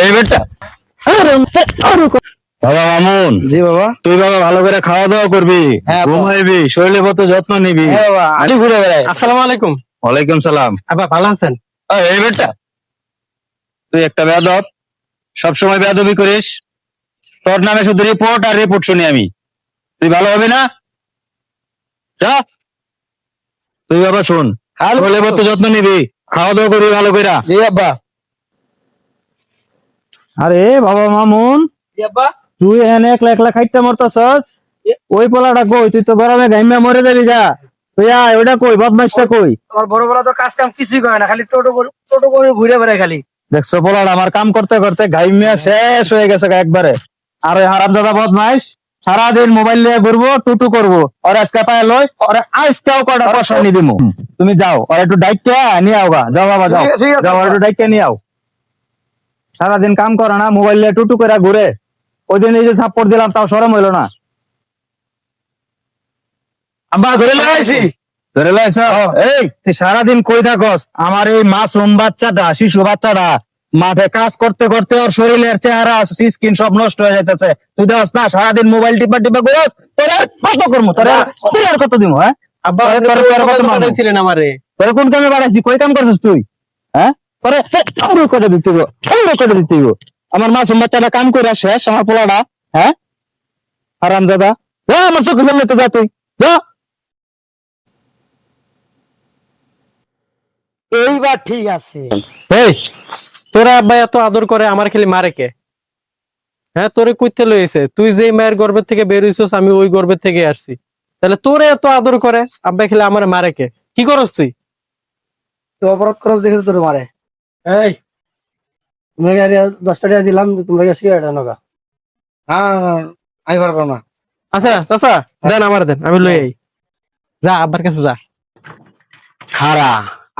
এই বেটা বাবা মামুন জি বাবা। তুই বাবা ভালো করে খাওয়া দাওয়া করবি হ্যাঁ, বাবা। ঘুমাইবি শরীরে কত যত্ন নিবি। হ্যাঁ ঘুরে বেড়াই। আসসালামু আলাইকুম। ওয়ালাইকুম সালাম। আবার ভালো আছেন? এই বেটা তুই একটা বেয়াদব। সবসময় বেয়াদবি করিস। তোর নামে শুধু রিপোর্ট আর রিপোর্ট শুনি আমি। তুই ভালো হবে না? যা। তুই বাবা শোন শরীরে কত যত্ন নিবি। খাওয়া দাওয়া করবি ভালো করে জি আব্বা। আরে বাবা মামুন তুই এখানে একলা একলা খাইতে মরতেছস? ওই পোলাটা কই? তুই তো গরমে গাইমা মরে যাবি যা। তুই আয় ওটা কই? বদমাইশটা কই? আমার বড় বড় তো কাজ কাম কিছুই করে না খালি টোটো করে টোটো করে ঘুরে বেড়ায় খালি। দেখছ পোলাটা আমার কাম করতে করতে গাইমিয়া শেষ হয়ে গেছে গা একবারে। আর ওই হারাম দাদা বদমাইশ সারাদিন মোবাইল নিয়ে ঘুরবো টুটু করব। ওর আজকে পায়ে লই ওর আজকেও কটা পয়সা নিয়ে দিমু? তুমি যাও ওর একটু ডাইকে নিয়ে আও গা যাও বাবা যাও। যাও একটু ডাইকে নিয়ে আও। সারাদিন কাম করে না মোবাইল নিয়ে টুটু করে ঘুরে। ওই দিন এই যে থাপ্পড় দিলাম তাও সরম হইল না। আব্বা ধরে লাগাইছি ধরে লাগাইছ এই তুই সারাদিন কই থাকস? আমার এই মাসুম বাচ্চাটা শিশু বাচ্চাটা মাঠে কাজ করতে করতে ওর শরীরের চেহারা স্কিন সব নষ্ট হয়ে যাইতেছে। তুই দেখস না সারাদিন মোবাইল টিপা টিপা করে তোর কত করব তোর আর- আর কত দিব হ্যাঁ? আব্বা তোর- কত মানবো? ছিলেন আমারে। তোর কোন কামে বাড়াইছি কই কাম করছিস তুই? হ্যাঁ? পরে আরও করে দিতে আরও করে দিতে আমার মাসুম বাচ্চাটা কাম করে শেষ আমার পোলাটা হ্যাঁ? আরাম দাদা। যা আমার চোখের সামনে তো যা তুই যা। এইবার ঠিক আছে। এই তোরা আব্বা এত আদর করে আমার খালি মারে কে? হ্যাঁ তোরে কইতে লইছে তুই যে মায়ের গর্ভের থেকে বের হইছস আমি ওই গর্ভের থেকে আসছি। তাহলে তোরে এত আদর করে আব্বা খালি আমার মারে কে? কি করস তুই? তুই অপরাধ খরচ দেখে তোর মারে। এই তোমরা গাড়ি দশটা টাকা দিলাম তোমরা গেছি এটা নগা। হ্যাঁ আমি পারব না। আচ্ছা চাচা দেন আমার দেন আমি লই যা আব্বার কাছে যা। খারা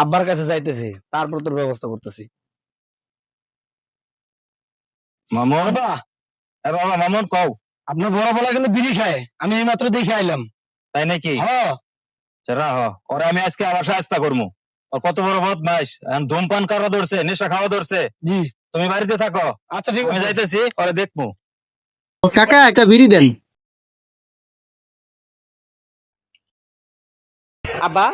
আব্বার কাছে যাইতেছি তারপর তোর ব্যবস্থা করতেছি। মামুন এ বাবা মামুন কও আপনার বড় বলা কিন্তু বিড়ি খায় আমি এই মাত্র দেখে আইলাম। তাই নাকি? হ্যাঁ। চরা হ ওরে আমি আজকে আবার সাহায্য করব কত বড় বদমাইশ। এখন ধূমপান করা ধরছে? নেশা খাওয়া ধরছে? জি। তুমি বাড়িতে থাকো। আচ্ছা ঠিক আমি আছে। যাইতেছি ওরে দেখব। কাকা একটা বিড়ি দেন। আব্বা?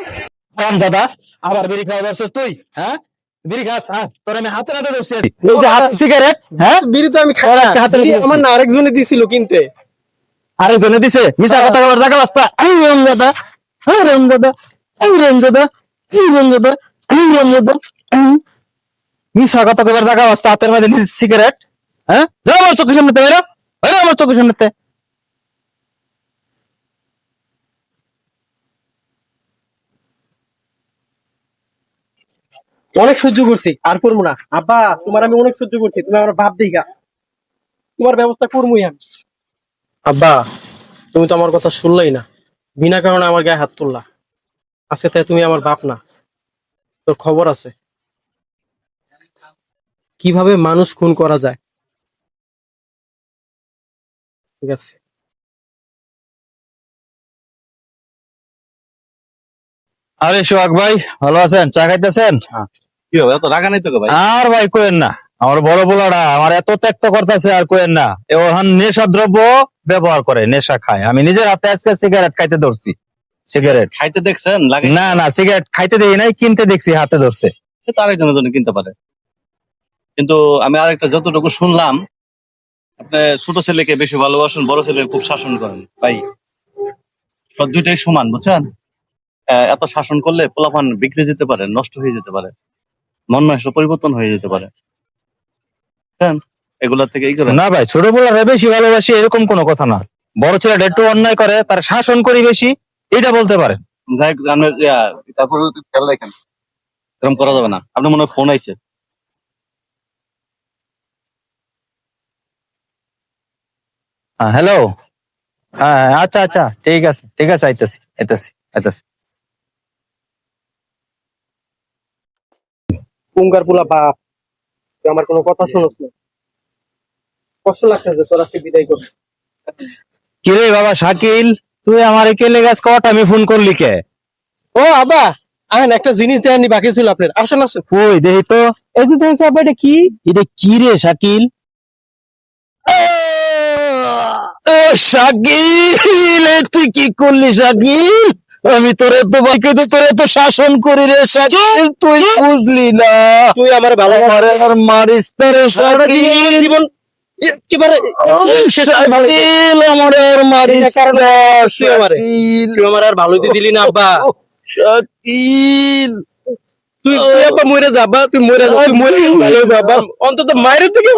আরাম দাদা আবার বিড়ি খাওয়া ধরছিস তুই হ্যাঁ? বিড়ি খাস হ্যাঁ তোর আমি হাতে নাতে ধরছি এই যে হাত সিগারেট হ্যাঁ? বিড়ি তো আমি খাই হাতে আমার না আরেকজনে দিছিল কিনতে। আরেকজনে দিছে? মিশা কথা কবার জায়গা বাস্তা এই রাম দাদা এই রাম দাদা এই রাম দাদা মিশা কথা কবার জায়গা বাস্তা হাতের মধ্যে সিগারেট হ্যাঁ? যাও আমার চোখের সামনে বেরো বেরো আমার চোখের সামনে অনেক সহ্য করছি আর করব না। আব্বা তোমার আমি অনেক সহ্য করছি তুমি আমার বাপ দিঘা তোমার ব্যবস্থা করবোই আমি। আব্বা তুমি তো আমার কথা শুনলাই না। বিনা কারণে আমার গায়ে হাত তুললা। আজকে তাই তুমি আমার বাপ না। তোর খবর আছে। কীভাবে মানুষ খুন করা যায়? ঠিক আছে। আরে সোহাগ ভাই ভালো আছেন? চা খাইতেছেন? কি হবে এত রাগা নাই তো ভাই? আর ভাই কোয়েন না। আমার বড় পোলাটা আমার এত ত্যাক্ত করতেছে আর কোয়েন না। এ ওখান নেশা দ্রব্য ব্যবহার করে নেশা খায়। আমি নিজের হাতে আজকে সিগারেট খাইতে ধরছি। সিগারেট খাইতে দেখছেন? না না সিগারেট খাইতে দেখি নাই কিনতে দেখছি হাতে ধরছে। সে তো আরেকজনের জন্য কিনতে পারে। কিন্তু আমি আরেকটা যতটুকু শুনলাম আপনি ছোট ছেলেকে বেশি ভালোবাসেন বড় ছেলেকে খুব শাসন করেন। ভাই সব দুইটাই সমান বুঝছেন? এত শাসন করলে পোলাপান বিগড়ে যেতে পারে নষ্ট হয়ে যেতে পারে। মন মানসিক পরিবর্তন হয়ে যেতে পারে। এগুলা থেকে না ভাই ছোট পোলারে বেশি ভালোবাসি এরকম কোনো কথা না। বড় ছেলেটা একটু অন্যায় করে তার শাসন করি বেশি এটা বলতে পারেন। যাই তারপরে খেয়াল রাখেন। এরকম করা যাবে না। আপনার মনে হয় ফোন আইছে? হ্যালো হ্যাঁ হ্যাঁ, আচ্ছা আচ্ছা ঠিক আছে ঠিক আছে আইতেছি আইতেছি আইতেছি। কুঙ্গার পুলা বাপ তুই আমার কোনো কথা শুনস না। কষ্ট লাগছে যে তোর আজকে বিদায় করবি কিরে বাবা শাকিল? তুই আমার কে লেগাস কট আমি ফোন করলি কে? ও আব্বা আহেন একটা জিনিস দেয়নি বাকি ছিল আপনার। আসেন আসেন। কই দেখি তো। এই যে দেখেন আব্বা এটা কি? এটা কি রে শাকিল? ও শাকিল তুই কি করলি শাকিল? আমি তোরে তো বাইকে তো তোরে তো শাসন করি রে শাকিল তুই বুঝলি না। তুই আমার ভালো আরে মারিস তোরে শাকিল জীবন দিলি না আব্বা। শাকিল তুই তুই আব্বা মরে যা তুই মরে তুই মরে গেলে ভালো হবে আব্বা। অন্তত মায়ের থেকে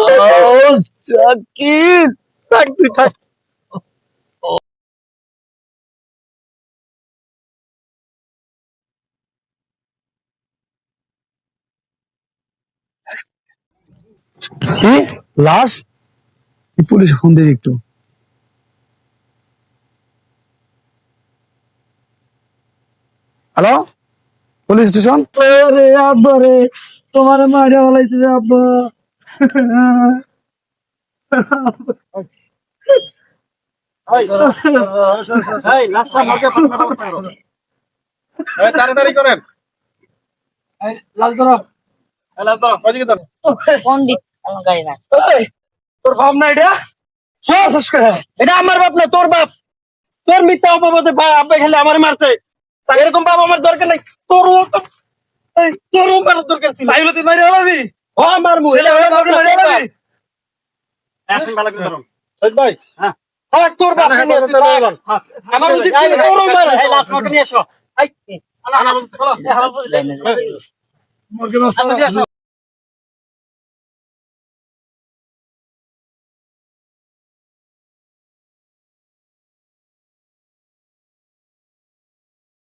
শাকিল থাক তুই থাক। লাশ? পুলিশ ফোন দিয়ে একটু। হ্যালো পুলিশ স্টেশন রে আব্বা রে তোমার মারে বলাইছে রে আব্বা। তাড়াতাড়ি করেন। লাশ ধরো। ওইদিকে দাও ফোন দি গাড়ি না। তোর বাপ না এটা শেষ করে এটা আমার বাপ না তোর বাপ তোর মিথ্যা অপবাদে আব্বা খেলে আমার মারছে এরকম বাপ আমার দরকার নাই তোর তো এই, তোরও মারার দরকার ছিল তুই মারি হলাবি ও আমার মুখ এটা আমার বাপ মারি তোর হলাবি আসেন ভালো করে। এই ভাই হ্যাঁ তোর বাপ হ্যাঁ, হ্যাঁ। আমার বুঝি তুই মারা এই লাশ মাকে নিয়ে এসো এই, মুরগি মাছ